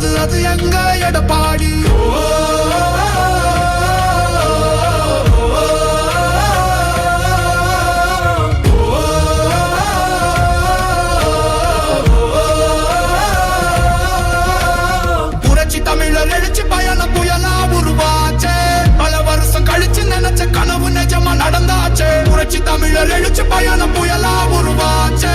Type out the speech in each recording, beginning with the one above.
வருது அது எங்க எடப்பாடி. புரட்சி கனவு நிஜமா நடந்தாச்சே. புரட்சி தமிழர் எழுச்சி பயணம் புயலா உருவாச்சே.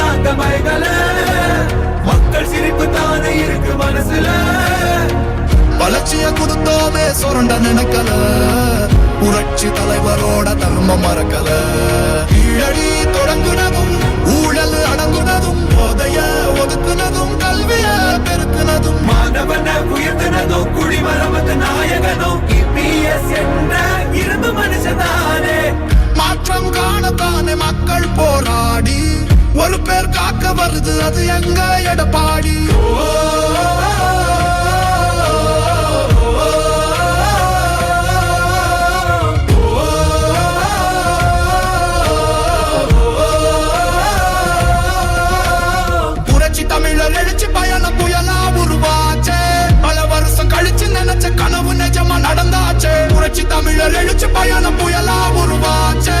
நாங்க மயங்கல மக்கள் சிரிப்பு தானே இருக்கு மனசுல. வளர்ச்சிய கொடுத்தோமே சுரண்ட நினைக்கல. புரட்சி தலைவரோட தர்மம் மறக்கல. கீழடி தொடங்குனதும் ஊழல் அடங்குனதும் போதைய ஒதுக்குனதும் கல்விய பெருக்குனதும். மாணவன உயர்த்தினதோ குடிமரமத்து நாயகனோ இபிஎஸ் என்ற இரும்பு மனுஷனானே மாற்றம் காணத்தானே மக்கள் காக்க வருது அது எங்க எடப்பாடி. புரட்சி தமிழர் எழுச்சி பயண புயலா உருவாச்சே. பல வருஷம் கழிச்சு நினைச்ச கனவு நிஜமா நடந்தாச்சே. புரட்சி தமிழர் எழுச்சி பயண புயலா உருவாச்சே.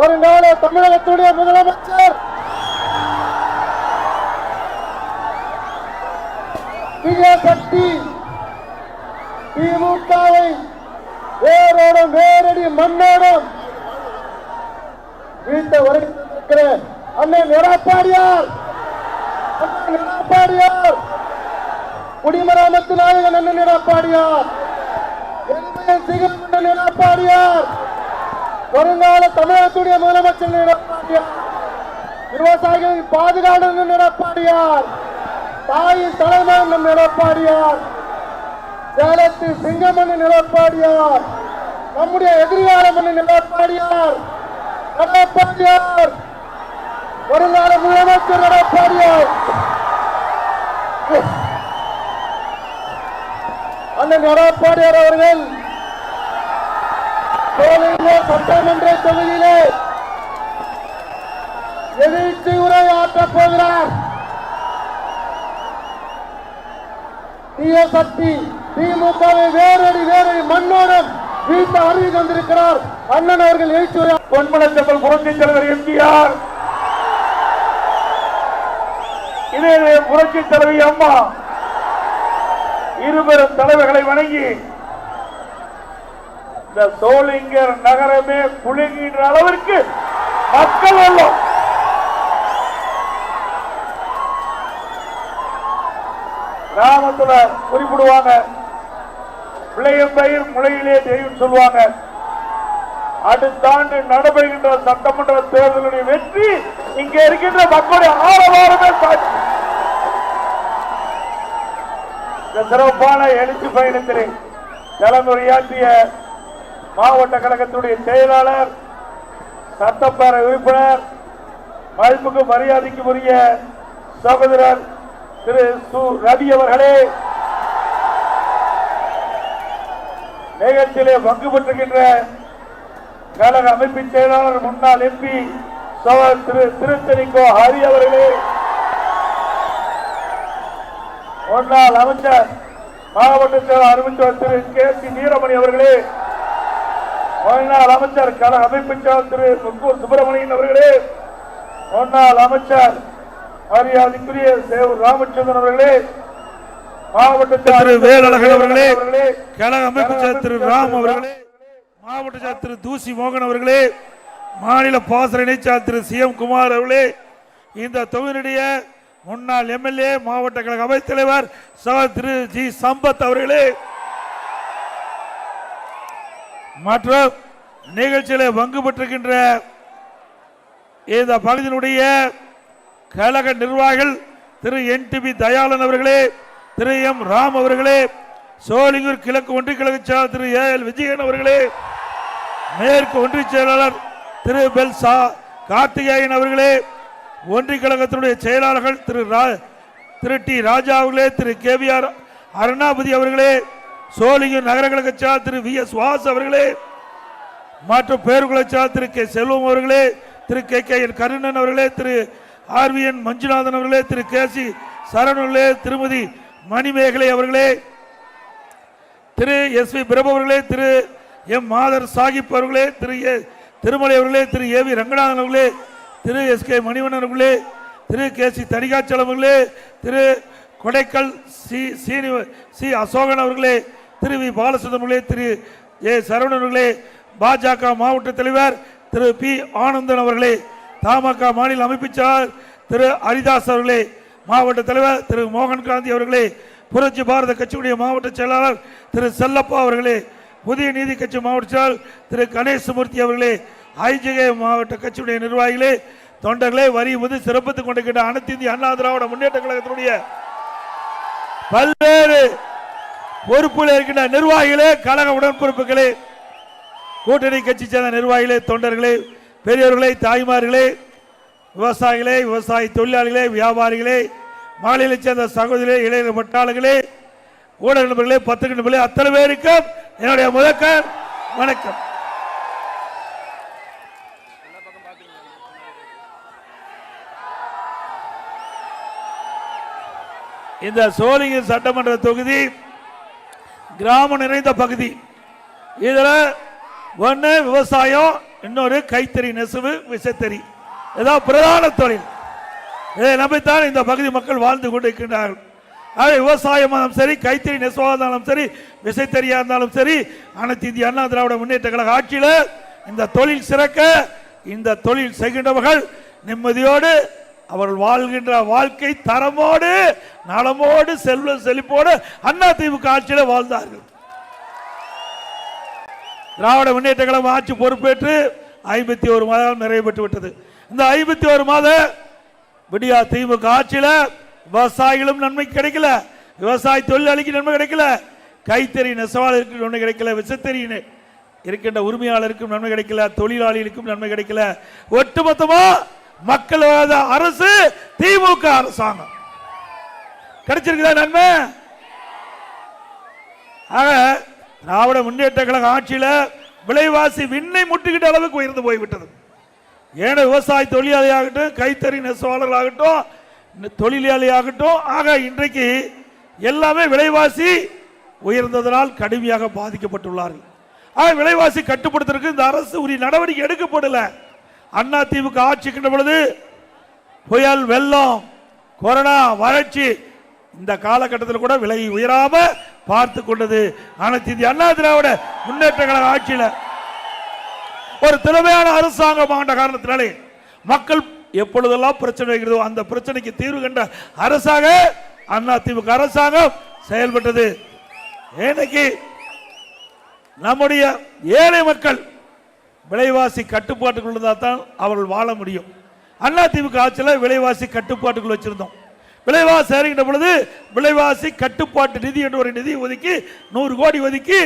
ஒரு நாள் தமிழகத்துடைய முதலமைச்சர். சக்தி திமுகவை வேரோடும் வேரடி மண்ணோடும் வீட்டை வருகிற அண்ணன் எடப்பாடியார். எடப்பாடியார். குடிமராமத்து நாயகன் அண்ணன் எடப்பாடியார். எளிமையின் சிகமண்டன் எடப்பாடியார். வருங்கால தமிழகத்துடைய முதலமைச்சர் எடப்பாடியார் விவசாயிகளின் பாதுகாவலர் எடப்பாடியார் தாயின் தலைமகன் எடப்பாடியார் சேலத்து சிங்கமன்னன் எடப்பாடியார் நம்முடைய எதிர்கால மன்னன் எடப்பாடியார் எடப்பாடியார் வருங்கால முதலமைச்சர் எடப்பாடியார் அண்ணன் எடப்பாடியார் அவர்கள் சோலையிலே சட்டமன்ற தொகுதியிலே எதிர்த்து உரை ஆற்றப் போகிறார். சக்தி திமுகவை வேறடி வேறடி மண்ணோடும் வீட்டு அறிவி தந்திருக்கிறார். அண்ணன் அவர்கள் எழுச்சி உரை புரட்சி தலைவர் எம்ஜிஆர். இதே புரட்சி தலைவி அம்மா. இருபெரும் தலைவர்களை வணங்கி இந்த சோளிங்கர் நகரமே குலுங்கின்ற அளவிற்கு மக்கள் வெள்ளம் கிராமத்துல குறிப்பிடுவாங்க பிள்ளையம் பயிர் முளையிலே தெரியும் சொல்லுவாங்க. அடுத்த ஆண்டு நடைபெறுகின்ற சட்டமன்ற தேர்தலுடைய வெற்றி இங்க இருக்கின்ற மக்களுடைய ஆரவாரமே சாட்சி. இந்த சிறப்பான எழுச்சி பயணத்திலே தலைமுறையாற்றிய மாவட்ட கழகத்துடைய செயலாளர் சட்டப்பேரவை உறுப்பினர் மதிப்புக்கு மரியாதைக்கு உரிய சகோதரர் திரு சு. ரவி அவர்களே நிகழ்ச்சியிலே பங்கு பெற்றுகின்ற கழக அமைப்பின் செயலாளர் முன்னாள் எம்பி சகோதரர் திரு திருத்தணிக்கோ ஹரி அவர்களே முன்னாள் அமைச்சர் மாவட்ட செயலாளர் அமைச்சர் திரு கே. சி. வீரமணி அவர்களே முன்னாள் அமைச்சர் கழக அமைப்பு செயலர் திரு முக்கூர் சுப்பிரமணியன் அவர்களே முன்னாள் அமைச்சர் மரியாதைக்குரிய சேவூர் ராமச்சந்திரன் அவர்களே மாவட்ட வேலழகன் அவர்களே கழக அமைப்பு செயலர் திரு ராம் அவர்களே மாவட்ட திரு தூசி மோகன் அவர்களே மாநில பாசன இணைச்சாளர் திரு சி எம் குமார் அவர்களே இந்த தொகுதியுடைய முன்னாள் எம்எல்ஏ மாவட்ட கழக அவைத் தலைவர் திரு ஜி சம்பத் அவர்களே மற்றும் நிகழ்ச்சியில் பங்கு பெற்றிருக்கின்ற இந்த பகுதியினுடைய கழக நிர்வாகிகள் திரு என் டிபி தயாளன் அவர்களே திரு எம் ராம் அவர்களே சோழிங்கூர் கிழக்கு ஒன்றிய கழக செயலாளர் திரு ஏ எல் விஜயன் அவர்களே மேற்கு ஒன்றிய செயலாளர் திரு பெல் சா கார்த்திகேயன் அவர்களே ஒன்றிய கழகத்தினுடைய செயலாளர்கள் திரு ரா- திரு டி ராஜா அவர்களே Thiru K V R Arunapathi Sholinghur சோழிங்கூர் நகர கழக திரு வி எஸ் வாஸ் அவர்களே மற்றும் பேருக்குளச்சார் திரு கே செல்வம் அவர்களே திரு கே கே என் கருணன் அவர்களே Thiru R V N Manjunathan அவர்களே திரு கே சி சரண் அவர்களே திருமதி மணிமேகலை அவர்களே திரு எஸ் வி பிரபு அவர்களே திரு எம் மாதர் சாஹிப் அவர்களே திரு ஏ திருமலை அவர்களே திரு ஏ வி ரங்கநாதன் அவர்களே திரு எஸ் கே மணிவண்ணன் அவர்களே திரு கே சி தணிகாச்சலம் அவர்களே திரு கொடைக்கல் சி சீனி சி அசோகன் அவர்களே திரு வி பாலசுந்தரம் திரு ஏ சரவணர்களே பாஜக மாவட்ட தலைவர் திரு பி ஆனந்தன் அவர்களே தமாக மாநில அமைப்பு திரு ஹரிதாஸ் அவர்களே மாவட்ட தலைவர் திரு மோகன் காந்தி அவர்களே புரட்சி பாரத கட்சியுடைய மாவட்ட செயலாளர் திரு செல்லப்பா அவர்களே புதிய நீதி கட்சி மாவட்ட செயலாளர் திரு கணேசமூர்த்தி அவர்களே ஐஜிகே மாவட்ட கட்சியுடைய நிர்வாகிகளே தொண்டர்களே வரி வந்து சிறப்பித்துக் கொண்டிருக்கின்ற அனைத்து இந்திய அண்ணா திராவிட முன்னேற்ற கழகத்தினுடைய பல்வேறு பொறுப்புகள் இருக்கின்ற நிர்வாகிகளே கழக உடன்பிறப்புகளே கூட்டணி கட்சி சேர்ந்த நிர்வாகிகளே தொண்டர்களே பெரியவர்களே தாய்மார்களே விவசாயிகளே விவசாய தொழிலாளிகளே வியாபாரிகளே மாநில சேர்ந்த சகோதரிகளே இளைஞர் பட்டாளர்களே ஊடக நண்பர்களே பத்திரிகை நண்பர்களே அத்தனை பேருக்கும் என்னுடைய முதற்கண் வணக்கம். இந்த சோழிங்கர் சட்டமன்ற தொகுதி கிராமம் நிறைந்த பகுதி. இதில் ஒன்று விவசாயம் இன்னொரு கைத்தறி நெசவு விசைத்தறி. இதான் பிரதான தொழில். இதை நம்பித்தான் இந்த பகுதி மக்கள் வாழ்ந்து கொண்டிருக்கின்றார்கள். ஆக விவசாயமாக இருந்தாலும் சரி கைத்தறி நெசவாக இருந்தாலும் சரி விசைத்தறியாக இருந்தாலும் சரி அனைத்து இந்திய அண்ணா திராவிட முன்னேற்ற கழக ஆட்சியில் இந்த தொழில் சிறக்க இந்த தொழில் செய்கின்றவர்கள் நிம்மதியோடு அவர்கள் வாழ்கின்ற வாழ்க்கை தரமோடு நலமோடு செல்வ செழிப்போடு அண்ணா திமுக ஆட்சியில் வாழ்ந்தார்கள். திராவிட முன்னேற்ற கழகம் ஆட்சி பொறுப்பேற்று ஐம்பத்தி ஒரு மாதம் நிறைவு பெற்று விட்டது இந்த ஐம்பத்தி ஒரு மாத விடியா திமுக ஆட்சியில் விவசாயிகளும் நன்மை கிடைக்கல. விவசாய தொழிலாளிக்கு நன்மை கிடைக்கல. கைத்தறி நெசவாளருக்கு நன்மை கிடைக்கல. விசத்தறி இருக்கின்ற உரிமையாளருக்கும் நன்மை கிடைக்கல. தொழிலாளிகளுக்கும் நன்மை கிடைக்கல. ஒட்டுமொத்தமாக மக்களோட அரசு திமுக அரசாங்கம். கிடைச்சிருக்குதா நன்மை? ஆக திராவிட முன்னேற்ற கழக ஆட்சியில விலைவாசி விண்ணை முட்டுக்கிட்ட அளவுக்கு உயர்ந்து போய்விட்டது. ஏன்னா விவசாய தொழிலாளியாகட்டும் கைத்தறி நெசவாளர்களாகட்டும் இந்த தொழிலாளியாகட்டும் ஆக இன்றைக்கு எல்லாமே விலைவாசி உயர்ந்ததனால் கடுமையாக பாதிக்கப்பட்டுள்ளார்கள். ஆக விலைவாசி கட்டுப்படுத்துறதுக்கு இந்த அரசு உரிய நடவடிக்கை எடுக்கப்படலை. அண்ணா திமுக ஆட்சிக்கின்ற பொழுது புயல் வெள்ளம் கொரோனா வறட்சி இந்த காலகட்டத்தில் கூட விலை உயராம பார்த்து கொண்டது அனைத்து இந்திய அண்ணா திராவிட முன்னேற்ற கழக ஆட்சியில். ஒரு திறமையான அரசாங்கம் ஆண்ட காரணத்தினாலே மக்கள் எப்பொழுதெல்லாம் பிரச்சனை இருக்கிறதோ அந்த பிரச்சனைக்கு தீர்வு கண்ட அரசாக அண்ணா திமுக அரசாங்கம் செயல்பட்டது. இன்னைக்கு நம்முடைய ஏழை மக்கள் விலைவாசி கட்டுப்பாட்டுக்குள்ள தான் அவர்கள் வாழ முடியும். அண்ணா திமுக ஆட்சியில் விலைவாசி கட்டுப்பாட்டுக்குள் வச்சிருந்தோம். விலைவாசி அறிகின்ற பொழுது விலைவாசி கட்டுப்பாட்டு நிதி என்ற ஒரு நிதி ஒதுக்கி நூறு கோடி ஒதுக்கி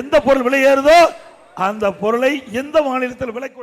எந்த பொருள் விலை ஏறுதோ அந்த பொருளை எந்த மாநிலத்தில் விலை குறை